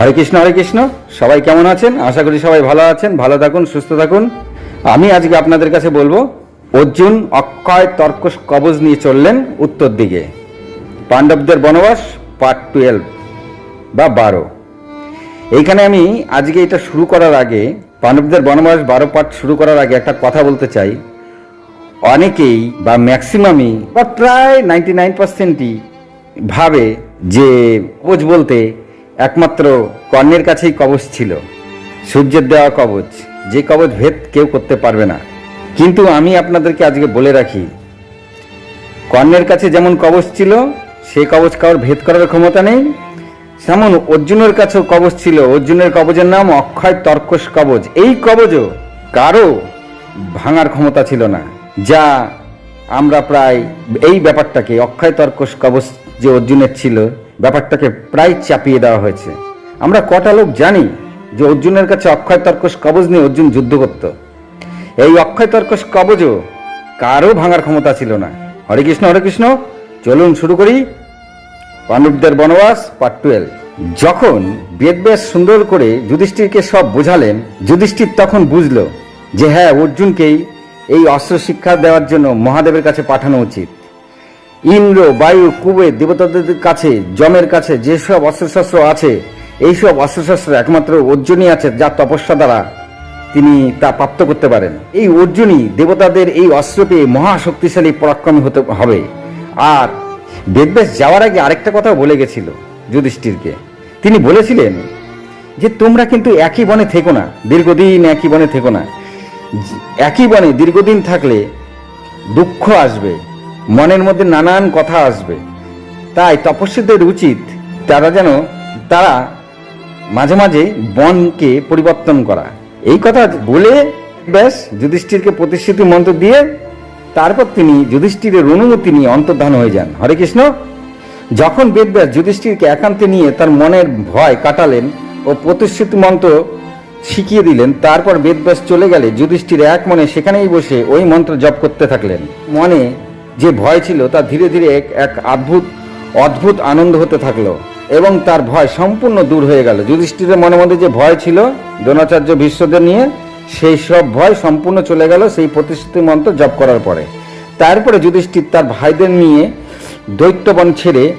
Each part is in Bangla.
হরে কৃষ্ণ হরে কৃষ্ণ। সবাই কেমন আছেন? আশা করি সবাই ভালো আছেন, ভালো থাকুন, সুস্থ থাকুন। আমি আজকে আপনাদের কাছে বলব, অর্জুন অক্ষয় তর্ক কবজ নিয়ে চললেন উত্তর দিকে। পাণ্ডবদের বনবাস পার্ট টুয়েলভ বা বারো। এইখানে আমি আজকে এটা শুরু করার আগে, পাণ্ডবদের বনবাস বারো পার্ট শুরু করার আগে একটা কথা বলতে চাই। অনেকেই বা ম্যাক্সিমামই বা প্রায় নাইনটি নাইন পার্সেন্টই ভাবে যে কবচ বলতে একমাত্র কর্ণের কাছেই কবচ ছিল। সূর্যের দেওয়া কবচ, যে কবচ ভেদ কেউ করতে পারবে না। কিন্তু আমি আপনাদেরকে আজকে বলে রাখি, কর্ণের কাছে যেমন কবচ ছিল সেই কবচ কারোর ভেদ করার ক্ষমতা নেই। তেমন অর্জুনের কাছেও কবচ ছিল। অর্জুনের কবচের নাম অক্ষয় তর্কস কবচ। এই কবচও কারও ভাঙার ক্ষমতা ছিল না। যা আমরা প্রায় এই ব্যাপারটাকে অক্ষয় তর্কস কবচ যে অর্জুনের ছিল, ব্যাপারটাকে প্রায় চাপিয়ে দেওয়া হয়েছে। আমরা কটা লোক জানি যে অর্জুনের কাছে অক্ষয় তর্কস কবজ নিয়ে অর্জুন যুদ্ধ করত। এই অক্ষয় তর্কস কবজও কারও ভাঙার ক্ষমতা ছিল না। হরে কৃষ্ণ হরে কৃষ্ণ, চলুন শুরু করি। পাণ্ডবদের বনবাস পার্ট টুয়েলভ যখন বেদব্যাস সুন্দর করে যুধিষ্ঠিরকে সব বোঝালেন, যুধিষ্ঠির তখন বুঝলো যে হ্যাঁ অর্জুনকেই এই অস্ত্র শিক্ষা দেওয়ার জন্য মহাদেবের কাছে পাঠানো উচিত। ইন্দ্র, বায়ু কুবের দেবতাদের কাছে জমের কাছে যেসব অস্ত্রশস্ত্র আছে, এইসব অস্ত্রশস্ত্র একমাত্র অর্জুনই আছে যা তপস্যা দ্বারা তিনি তা প্রাপ্ত করতে পারেন। এই অর্জুনই দেবতাদের এই অস্ত্র পেয়ে মহাশক্তিশালী পরাক্রমী হতে হবে। আর বেদব্যাস যাওয়ার আগে আরেকটা কথা বলে গেছিল যুধিষ্ঠিরকে। তিনি বলেছিলেন যে, তোমরা কিন্তু একই বনে থেকো না, দীর্ঘদিন একই বনে থেকো না। একই বনে দীর্ঘদিন থাকলে দুঃখ আসবে মনের মধ্যে নানান কথা আসবে। তাই তপস্বীদের উচিত তারা যেন তারা মাঝে মাঝে বনকে পরিবর্তন করা। এই কথা বলে ব্যাস যুধিষ্ঠিরকে প্রতিশ্রুতি মন্ত্র দিয়ে তারপর তিনি যুধিষ্ঠিরের অনুমতি নিয়ে অন্তর্ধান হয়ে যান। হরে কৃষ্ণ। যখন বেদব্যাস যুধিষ্ঠিরকে একান্তে নিয়ে তার মনের ভয় কাটালেন ও প্রতিশ্রুতি মন্ত্র শিখিয়ে দিলেন, তারপর বেদব্যাস চলে গেলে যুধিষ্ঠির এক মনে সেখানেই বসে ওই মন্ত্র জপ করতে থাকলেন। মনে যে ভয় ছিল তা ধীরে ধীরে এক এক অদ্ভুত অদ্ভুত আনন্দ হতে থাকল এবং তার ভয় সম্পূর্ণ দূর হয়ে গেল। যুধিষ্ঠিরের মনের মধ্যে যে ভয় ছিল দ্রোণাচার্য বিশ্বদের নিয়ে, সেই সব ভয় সম্পূর্ণ চলে গেল সেই প্রতিশ্রুতি মন্ত্র জপ করার পরে। তারপরে যুধিষ্ঠির তার ভাইদের নিয়ে দৈত্যবন ছেড়ে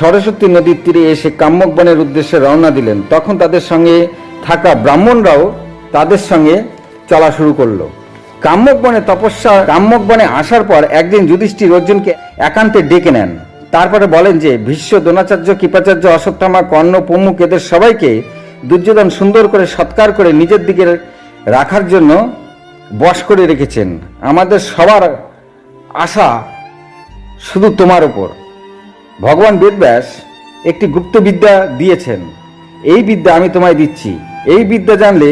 সরস্বতী নদীর তীরে এসে কাম্যক বনের উদ্দেশ্যে রওনা দিলেন। তখন তাদের সঙ্গে থাকা ব্রাহ্মণরাও তাদের সঙ্গে চলা শুরু করল। কাম্যক বনে তপস্যা কাম্যক বনে আসার পর একদিন যুধিষ্ঠির অর্জুনকে একান্তে ডেকে নেন। তারপরে বলেন যে, ভীষ্ম দ্রোণাচার্য, কৃপাচার্য, অশ্বত্থামা, কর্ণ প্রমুখ এদের সবাইকে দুর্যোধন সুন্দর করে সৎকার করে নিজের দিকে রাখার জন্য বশ করে রেখেছেন। আমাদের সবার আশা শুধু তোমার ওপর ভগবান বেদব্যাস একটি গুপ্ত বিদ্যা দিয়েছেন। এই বিদ্যা আমি তোমায় দিচ্ছি। এই বিদ্যা জানলে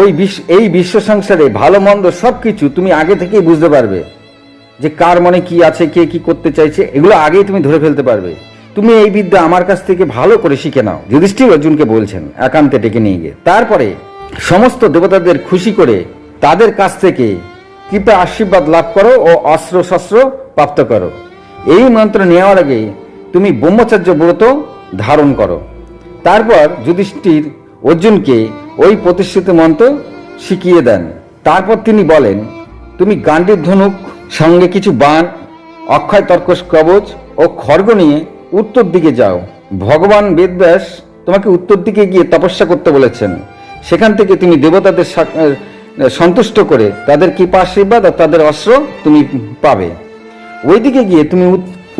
ওই বিশ্ব এই বিশ্ব সংসারে ভালো, মন্দ সব কিছু তুমি আগে থেকেই বুঝতে পারবে যে কার মনে কি আছে, কে কি করতে চাইছে, এগুলো আগেই তুমি ধরে ফেলতে পারবে। তুমি এই বিদ্যা আমার কাছ থেকে ভালো করে শিখে নাও, যুধিষ্ঠির অর্জুনকে বলছেন, একান্তে ডেকে নিয়ে গিয়ে। তারপরে সমস্ত দেবতাদের খুশি করে তাদের কাছ থেকে কৃপা আশীর্বাদ লাভ করো ও অস্ত্র শস্ত্র প্রাপ্ত করো। এই মন্ত্র নেওয়ার আগে তুমি ব্রহ্মচার্য ব্রত ধারণ করো। তারপর যুধিষ্ঠির অর্জুনকে ওই মন্ত্র শিখিয়ে দেন। তারপর তিনি বলেন, তুমি গান্ডীর ধনুক, সঙ্গে কিছু বান অক্ষয় তর্কস কবচ ও খর্গ নিয়ে উত্তর দিকে যাও। ভগবান বেদব্যাস তোমাকে উত্তর দিকে গিয়ে তপস্যা করতে বলেছেন। সেখান থেকে তুমি দেবতাদের সন্তুষ্ট করে তাদের কৃপা আশীর্বাদ আর তাদের অস্ত্র তুমি পাবে। ওই দিকে গিয়ে তুমি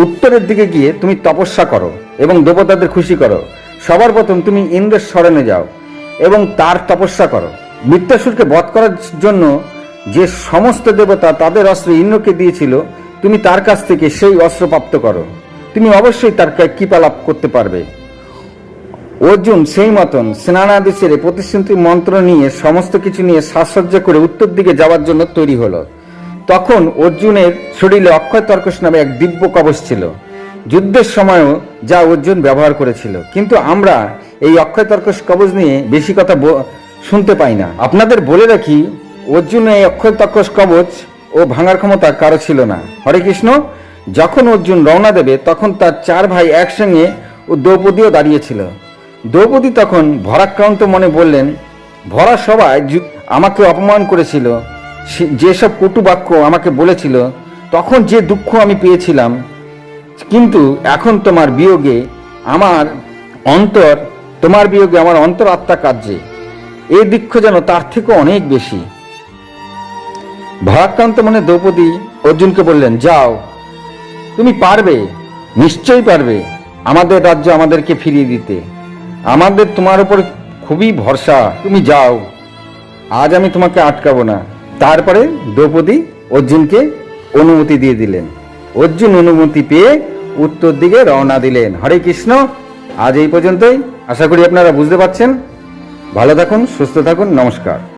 উত্তরের দিকে গিয়ে তুমি তপস্যা করো এবং দেবতাদের খুশি করো। সবার প্রথম তুমি ইন্দ্রের স্মরণে যাও। এবং তার তপস্যা করো। মৃত্যাসুরকে বধ করার জন্য যে সমস্ত দেবতা তাদের অস্ত্র ইন্দ্রকে দিয়েছিল, তুমি তার কাছ থেকে সেই অস্ত্র প্রাপ্ত করো। তুমি অবশ্যই তার কৃপা লাভ করতে পারবে। অর্জুন সেই মতন স্নানাদি সেরে প্রতিশ্রুতি মন্ত্র নিয়ে সমস্ত কিছু নিয়ে সাজসজ্জা করে উত্তর দিকে যাওয়ার জন্য তৈরি হলো। তখন অর্জুনের শরীরে অক্ষয় তর্কস নামে এক দিব্য কবচ ছিল। যুদ্ধের সময়ও যা অর্জুন ব্যবহার করেছিল। কিন্তু আমরা এই অক্ষয় তর্কস কবচ নিয়ে বেশি কথা শুনতে পাই না। আপনাদের বলে রাখি অর্জুন এই অক্ষয় তর্কস কবচ ও ভাঙার ক্ষমতা কারও ছিল না। হরে কৃষ্ণ, যখন অর্জুন রওনা দেবে, তখন তার চার ভাই একসঙ্গে ও দ্রৌপদীও দাঁড়িয়েছিল। দ্রৌপদী তখন ভরাক্রান্ত মনে বললেন, ভরা সবাই আমাকে অপমান করেছিল যেসব কটু বাক্য আমাকে বলেছিল, তখন যে দুঃখ আমি পেয়েছিলাম। কিন্তু এখন তোমার বিয়োগে আমার অন্তর তোমার বিয়োগে আমার অন্তর আত্মা কার্যে। এই দুঃখ যেন তার থেকে অনেক বেশি। ভরাক্রান্ত মনে দ্রৌপদী অর্জুনকে বললেন, যাও। তুমি পারবে, নিশ্চয়ই পারবে, আমাদের রাজ্য আমাদেরকে ফিরিয়ে দিতে। আমাদের তোমার উপর খুবই ভরসা, তুমি যাও। আজ আমি তোমাকে আটকাবো না। তারপরে দ্রৌপদী অর্জুনকে অনুমতি দিয়ে দিলেন। অর্জুন অনুমতি পেয়ে উত্তর দিকে রওনা দিলেন। হরে কৃষ্ণ, আজ এই পর্যন্তই। আশা করি আপনারা বুঝতে পারছেন। ভালো থাকুন সুস্থ থাকুন নমস্কার।